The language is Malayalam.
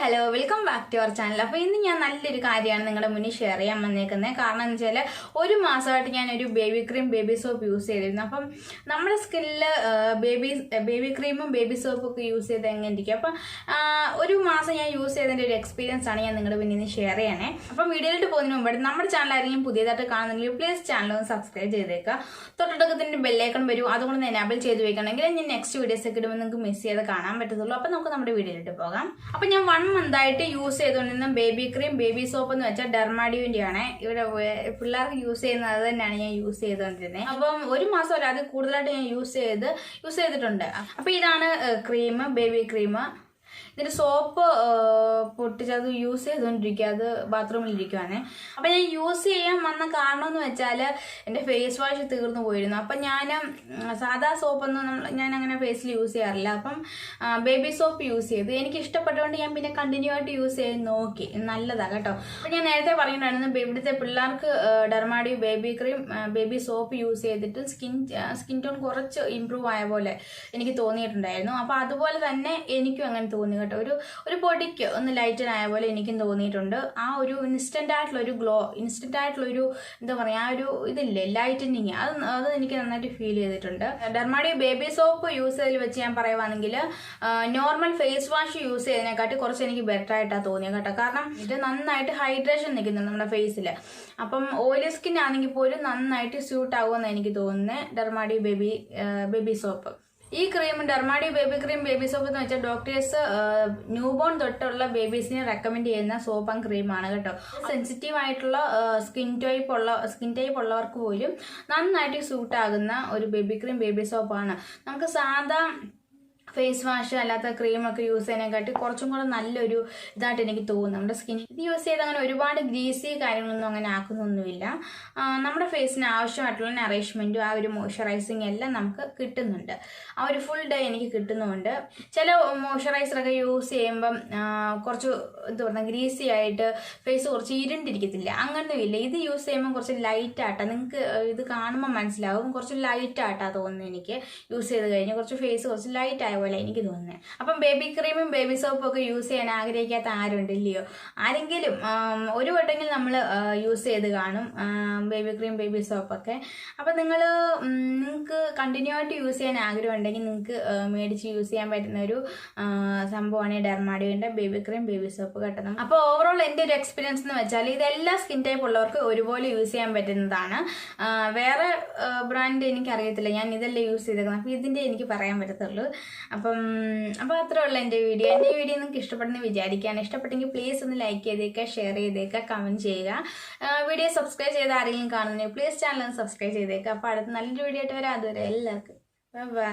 Hello welcome back to our channel അപ്പോൾ ഇന്ന് ഞാൻ നല്ലൊരു കാര്യമാണ് നിങ്ങളുടെ മുന്നിൽ ഷെയർ ചെയ്യാൻ വന്നേക്കുന്നത് കാരണം എന്ന് വെച്ചാൽ ഒരു മാസമായിട്ട് ഞാൻ ഒരു baby cream baby soap use ചെയ്തിരുന്നു. അപ്പം നമ്മുടെ സ്കിന്നിൽ ബേബി ബേബി ക്രീമും ബേബി സോപ്പും ഒക്കെ യൂസ് ചെയ്ത് എങ്ങനെ ഇരിക്കും അപ്പം ഒരു മാസം ഞാൻ യൂസ് ചെയ്തതിന്റെ ഒരു എക്സ്പീരിയൻസ് ആണ് ഞാൻ നിങ്ങളുടെ മുന്നിൽ നിന്ന് ഷെയർ ചെയ്യണേ. അപ്പം വീഡിയോയിലോട്ട് പോകുന്നതിന് മുമ്പ് നമ്മുടെ ചാനൽ ആരെങ്കിലും പുതിയതായിട്ട് കാണുന്നെങ്കിൽ പ്ലീസ് ചാനൽ ഒന്ന് സബ്സ്ക്രൈബ് ചെയ്തേക്കുക. തൊട്ടടുക്കത്തിന്റെ ബെല്ലേക്കൺ വരും. അതുകൊണ്ട് എനാബിൾ ചെയ്ത് വെക്കണമെങ്കിൽ ഞാൻ നെക്സ്റ്റ് വീഡിയോസ് ഒക്കെ ഇടുമ്പോൾ നിങ്ങൾക്ക് മിസ് ചെയ്ത് കാണാൻ പറ്റത്തുള്ളൂ. അപ്പം നമുക്ക് നമ്മുടെ വീഡിയോയിലോട്ട് പോകാം. അപ്പം ഞാൻ വൺ മന്ത് ആയിട്ട് യൂസ് ചെയ്തുകൊണ്ടിരുന്ന ബേബി ക്രീം ബേബി സോപ്പ് എന്ന് വെച്ചാൽ ഡെർമാഡിയോന്റെ ആണ് ഇവിടെ പിള്ളേർക്ക് യൂസ് ചെയ്യുന്നത് തന്നെയാണ് ഞാൻ യൂസ് ചെയ്തുകൊണ്ടിരുന്നത്. അപ്പം ഒരു മാസം അത് കൂടുതലായിട്ട് ഞാൻ യൂസ് ചെയ്ത് യൂസ് ചെയ്തിട്ടുണ്ട്. അപ്പം ഇതാണ് ക്രീം ബേബി ക്രീം ഇതിന്റെ സോപ്പ് പൊട്ടിച്ച് അത് യൂസ് ചെയ്തുകൊണ്ടിരിക്കുക അത് ബാത്റൂമിൽ ഇരിക്കുവാണ്. അപ്പം ഞാൻ യൂസ് ചെയ്യാൻ വന്ന കാരണം എന്ന് വെച്ചാൽ എന്റെ ഫേസ് വാഷ് തീർന്നു പോയിരുന്നു. അപ്പം ഞാൻ സാധാ സോപ്പൊന്നും നമ്മൾ ഞാൻ അങ്ങനെ ഫേസിൽ യൂസ് ചെയ്യാറില്ല. അപ്പം ബേബി സോപ്പ് യൂസ് ചെയ്തു. എനിക്ക് ഇഷ്ടപ്പെട്ടുകൊണ്ട് ഞാൻ പിന്നെ കണ്ടിന്യൂ ആയിട്ട് യൂസ് ചെയ്ത് നോക്കി. നല്ലതാണ് കേട്ടോ. അപ്പം ഞാൻ നേരത്തെ പറയുന്നുണ്ടായിരുന്നു ഇവിടുത്തെ പിള്ളേർക്ക് Dermadew baby cream baby soap use ചെയ്തിട്ട് സ്കിൻ സ്കിൻ ടോൺ കുറച്ച് ഇമ്പ്രൂവ് ആയ പോലെ എനിക്ക് തോന്നിയിട്ടുണ്ടായിരുന്നു. അപ്പോൾ അതുപോലെ തന്നെ എനിക്കും അങ്ങനെ തോന്നി ഒരു ഒരു പൊടിക്ക് ഒന്ന് ലൈറ്റൻ ആയ പോലെ എനിക്കും തോന്നിയിട്ടുണ്ട്. ആ ഒരു ഇൻസ്റ്റന്റ് ആയിട്ടുള്ള ഒരു ഗ്ലോ ഇൻസ്റ്റന്റ് ആയിട്ടുള്ള ഒരു എന്താ പറയുക ആ ഒരു ഇതില്ലേ ലൈറ്റനിങ് അത് അത് എനിക്ക് നന്നായിട്ട് ഫീൽ ചെയ്തിട്ടുണ്ട്. ഡെർമാഡി ബേബി സോപ്പ് യൂസ് ചെയ്തതിൽ വെച്ച് ഞാൻ പറയുവാണെങ്കിൽ നോർമൽ ഫേസ് വാഷ് യൂസ് ചെയ്തതിനെക്കാട്ടി കുറച്ച് എനിക്ക് ബെറ്റർ ആയിട്ടാണ് തോന്നിയത് കേട്ടോ. കാരണം ഇത് നന്നായിട്ട് ഹൈഡ്രേഷൻ നിൽക്കുന്നു നമ്മുടെ ഫേസിൽ അപ്പം ഓയിലി സ്കിൻ ആണെങ്കിൽ പോലും നന്നായിട്ട് സ്യൂട്ട് ആകുമെന്ന് എനിക്ക് തോന്നുന്നത് ഡെർമാഡി ബേബി ബേബി സോപ്പ് ഈ cream Dermadew baby cream baby soap എന്ന് വെച്ചാൽ ഡോക്ടേഴ്സ് ന്യൂ ബോൺ തൊട്ടുള്ള ബേബീസിനെ റെക്കമെൻഡ് ചെയ്യുന്ന സോപ്പ് ആൻഡ് ക്രീമാണ് കേട്ടോ. സെൻസിറ്റീവ് ആയിട്ടുള്ള സ്കിൻ ടൈപ്പ് ഉള്ള സ്കിൻ ടൈപ്പ് ഉള്ളവർക്ക് പോലും നന്നായിട്ട് സൂട്ടാകുന്ന ഒരു ബേബി ക്രീം ബേബി സോപ്പാണ് നമുക്ക് സാധാ ഫേസ് വാഷ് അല്ലാത്ത ക്രീമൊക്കെ യൂസ് ചെയ്യുന്നതിനെക്കാട്ടി കുറച്ചും കൂടെ നല്ലൊരു ഇതായിട്ട് എനിക്ക് തോന്നുന്നു. നമ്മുടെ സ്കിൻ ഇത് യൂസ് ചെയ്ത് അങ്ങനെ ഒരുപാട് ഗ്രീസി കാര്യങ്ങളൊന്നും അങ്ങനെ ആക്കുന്നൊന്നുമില്ല. നമ്മുടെ ഫേസിന് ആവശ്യമായിട്ടുള്ള നറേഷ്മെന്റും ആ ഒരു മോയ്സ്ചറൈസിങ് എല്ലാം നമുക്ക് കിട്ടുന്നുണ്ട്. ആ ഒരു ഫുൾ ഡേ എനിക്ക് കിട്ടുന്നുമുണ്ട്. ചില മോയ്സ്ചറൈസറൊക്കെ യൂസ് ചെയ്യുമ്പം കുറച്ച് എന്താ പറയുക ഗ്രീസി ആയിട്ട് ഫേസ് കുറച്ച് ഇരുണ്ടിരിക്കത്തില്ല. അങ്ങനെയൊന്നുമില്ല ഇത് യൂസ് ചെയ്യുമ്പോൾ കുറച്ച് ലൈറ്റ് ആട്ടാ. നിങ്ങൾക്ക് ഇത് കാണുമ്പോൾ മനസ്സിലാവും. കുറച്ച് ലൈറ്റ് ആട്ടാ തോന്നുന്നത് എനിക്ക് യൂസ് ചെയ്ത് കഴിഞ്ഞ് കുറച്ച് ഫേസ് കുറച്ച് ലൈറ്റ് ആയ പോലെ എനിക്ക് തോന്നുന്നത് അപ്പം ബേബി ക്രീമും ബേബി സോപ്പും ഒക്കെ യൂസ് ചെയ്യാൻ ആഗ്രഹിക്കാത്ത ആരുണ്ട് ഇല്ലയോ? ആരെങ്കിലും ഒരു വട്ടെങ്കിലും നമ്മൾ യൂസ് ചെയ്ത് കാണും ബേബി ക്രീം ബേബി സോപ്പൊക്കെ അപ്പം നിങ്ങൾ നിങ്ങൾക്ക് കണ്ടിന്യൂ ആയിട്ട് യൂസ് ചെയ്യാൻ ആഗ്രഹം ഉണ്ടെങ്കിൽ നിങ്ങൾക്ക് മേടിച്ച് യൂസ് ചെയ്യാൻ പറ്റുന്ന ഒരു സംഭവമാണ് ഈ ഡെർമാഡിയോന്റെ ബേബി ക്രീം ബേബി സോപ്പ് കേട്ടത് അപ്പോൾ ഓവറോൾ എന്റെ ഒരു എക്സ്പീരിയൻസ് എന്ന് വെച്ചാൽ ഇതെല്ലാ സ്കിൻ ടൈപ്പ് ഉള്ളവർക്ക് ഒരുപോലെ യൂസ് ചെയ്യാൻ പറ്റുന്നതാണ്. വേറെ ബ്രാൻഡ് എനിക്കറിയത്തില്ല. ഞാൻ ഇതല്ലേ യൂസ് ചെയ്തേക്കുന്നത്. അപ്പോൾ ഇതിന്റെ എനിക്ക് പറയാൻ പറ്റത്തുള്ളൂ. അപ്പം അപ്പോൾ അത്രേ ഉള്ളൂ എന്റെ വീഡിയോ. എന്റെ വീഡിയോ നിങ്ങൾക്ക് ഇഷ്ടപ്പെടുന്ന വിചാരിക്കുകയാണ്. ഇഷ്ടപ്പെട്ടെങ്കിൽ പ്ലീസ് ഒന്ന് ലൈക്ക് ചെയ്തേക്കുക ഷെയർ ചെയ്തേക്കുക കമന്റ് ചെയ്യുക. വീഡിയോ സബ്സ്ക്രൈബ് ചെയ്ത് ആരെങ്കിലും കാണുന്നുണ്ടെങ്കിൽ പ്ലീസ് ചാനൽ ഒന്ന് സബ്സ്ക്രൈബ് ചെയ്തേക്കുക അപ്പോൾ അടുത്ത നല്ലൊരു വീഡിയോ ആയിട്ട് വരാം. അതുവരെ എല്ലാവർക്കും. ബൈ